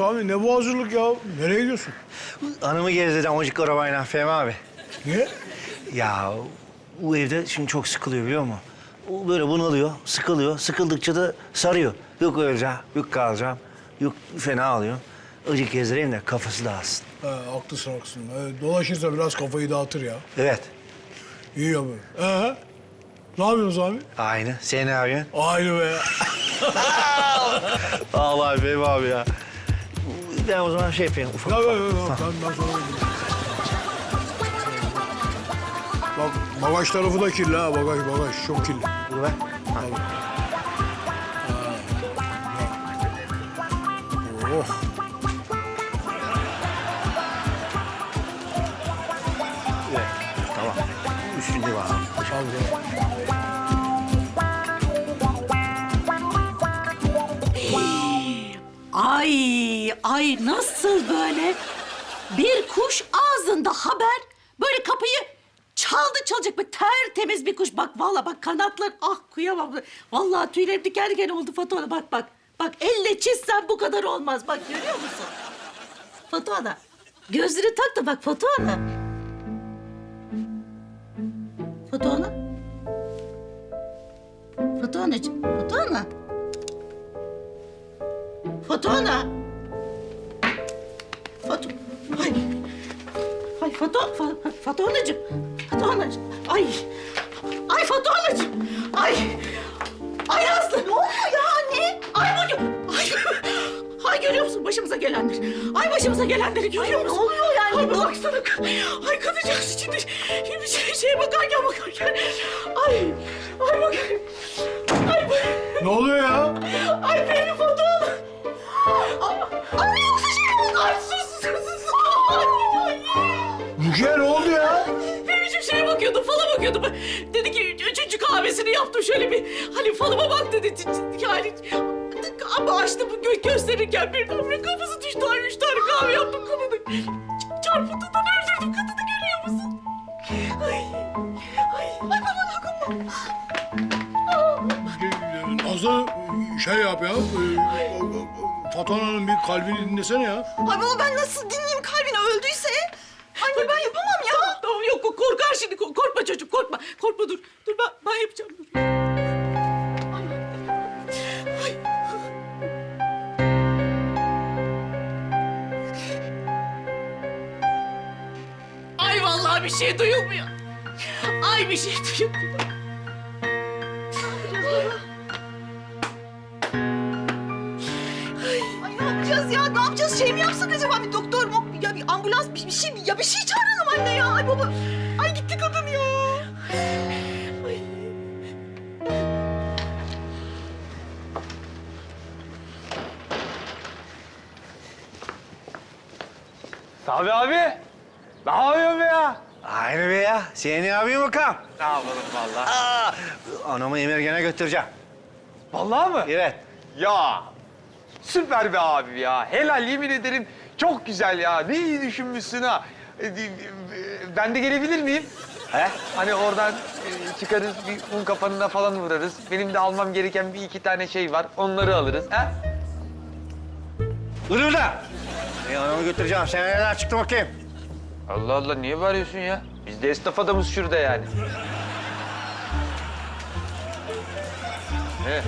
Sami ne bu hazırlık ya? Nereye gidiyorsun? Anamı gezdirdim amacık arabayla Fehmi abi. Niye? Ya bu evde şimdi çok sıkılıyor biliyor musun? O böyle bunalıyor, sıkılıyor. Sıkıldıkça da sarıyor. Yok öleceğim, yok kalacağım, yok fena alıyor. Acık gezdireyim de kafası dağılsın. Ha, haklısın haklısın. Evet, dolaşırsa biraz kafayı dağıtır ya. Evet, İyi ya böyle. Ee, ne yapıyorsun Sami? aynı. Sen ne yapıyorsun? Aynı be. Allah Fehmi abi ya. Ben o zaman şey yapayım, ufak Ya, ufak. ya, ya, ya. Ben, ben sonra gidiyorum. Bak bagaj tarafı da kirli ha. Bagaj bagaj çok kirli. Dur be. Tabii. Oh. Evet, tamam. Üstünde var. Tabii. Ay, ay nasıl böyle? Bir kuş ağzında haber. Böyle kapıyı çaldı çalacak bir tertemiz bir kuş. Bak vallahi bak kanatlar ah kıyamam. Vallahi tüylerim diken diken oldu Fatuha bak bak. Bak elle çizsen bu kadar olmaz. Bak görüyor musun? Fatuha da. Gözlüğünü tak da bak Fatuha da. Fatuha da. Fatuha Ay. Ay Fatu... Fa, Fatu anacığım. Fatu anacığım. Ay. Ay Fatu anacığım. Ay. Ay Aslı ne oluyor ya anne? Ay bu... Ay. Ay görüyor musun başımıza gelenleri? Ay başımıza gelenleri görüyor musun? Ne oluyor yani? Ay baksana. Ay kadıncağız içinde bir şey, şeye bakarken bakarken. Ay. Ay bak. Ay bu... Ne oluyor ya? Ay benim bakıyordum. Dedi ki üçüncü kahvesini yaptım şöyle bir. Hani falıma bak dedi. Yani ama açtı bu gö gösterirken birdenbire kafası düştü. Ay üç tane kahve yaptım kadını. Çarpıntıdan öldürdüm kadını görüyor musun? Ay. Ay. Ay bana dokunma. Nazlı şey yap ya. e, Fatona'nın bir kalbini dinlesene ya. Ay baba ben nasıl dinleyeyim kalbini öldüyse? Anne ben yapamam ya. Tamam yok yok, korkar şimdi Kork- korkma çocuk korkma korkma dur dur ben, ben yapacağım dur. Ay. Vallahi bir şey duyulmuyor. Ay bir şey duyulmuyor. Ay ne yapacağız ya? Ne yapacağız? Şey mi yapsak acaba? Bir doktor mu? Ya bir ambulans bir, bir şey ya bir şey çağıralım anne ya. Ay baba. Ay gitti kadın ya. Ay. Tabii abi. Ne yapıyorsun be ya? Aynı be ya. Sen ne yapıyorsun bakalım? Ne yapalım vallahi. Aa, anamı emergene götüreceğim. Vallahi mı? Evet. Ya süper be abi ya. Helal yemin ederim çok güzel ya. Ne iyi düşünmüşsün ha. E, Ben de gelebilir miyim? He? Hani oradan e, çıkarız bir un kapanına falan vurarız. Benim de almam gereken bir iki tane şey var. Onları alırız. Dur burada. E, anamı götüreceğim. Sen nereden çıktın bakayım? Allah Allah niye bağırıyorsun ya? Biz de esnaf adamız şurada yani. Ne?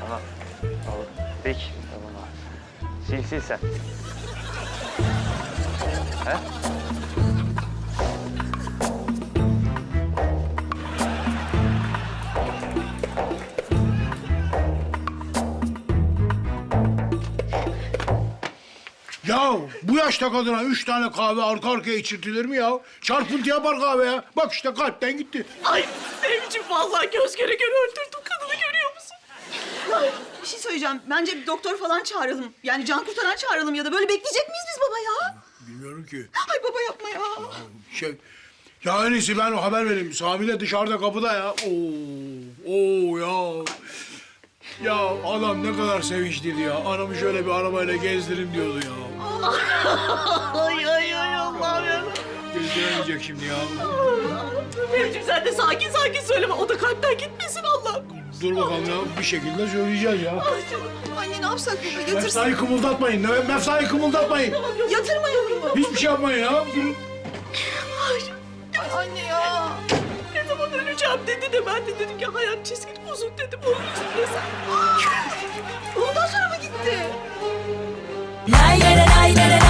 Tamam. Peki. Sil sil sen. He? Ya bu yaşta kadına üç tane kahve arka arkaya içirtilir mi ya? Çarpıntı yapar kahve ya. Bak işte kalpten gitti. Ay Sevciğim vallahi göz göre göre öldürdüm kadını görüyor musun? Ya bir şey söyleyeceğim. Bence bir doktor falan çağıralım. Yani can kurtaran çağıralım ya da böyle bekleyecek miyiz biz baba ya? Bilmiyorum ki. Ay baba yapma ya. Şey, ya en iyisi ben haber vereyim. Sami de dışarıda kapıda ya. Oo, oo ya. Ya adam ne kadar sevinçliydi ya. Anamı şöyle bir arabayla gezdirin diyordu ya. Ay ay ay Allah'ım ya. Gezdiremeyecek şimdi ya. Sevciğim sen de sakin sakin söyleme. O da kalpten gitmesin Allah korusun. Dur bakalım ya bir şekilde söyleyeceğiz ya. Ay canım. Anne ne yapsak baba? Yatırsın. Meftayı kımıldatmayın. Ne- Meftayı kımıldatmayın. Yatırmayalım mı? Hiçbir şey yapmayın ya. Durun. Ay anne ya. Ne zaman öleceğim dedi de ben de dedim ki hayat çizgin uzun dedim onun üstüne sen. Ondan sonra mı gitti? Lay lay lay lay lay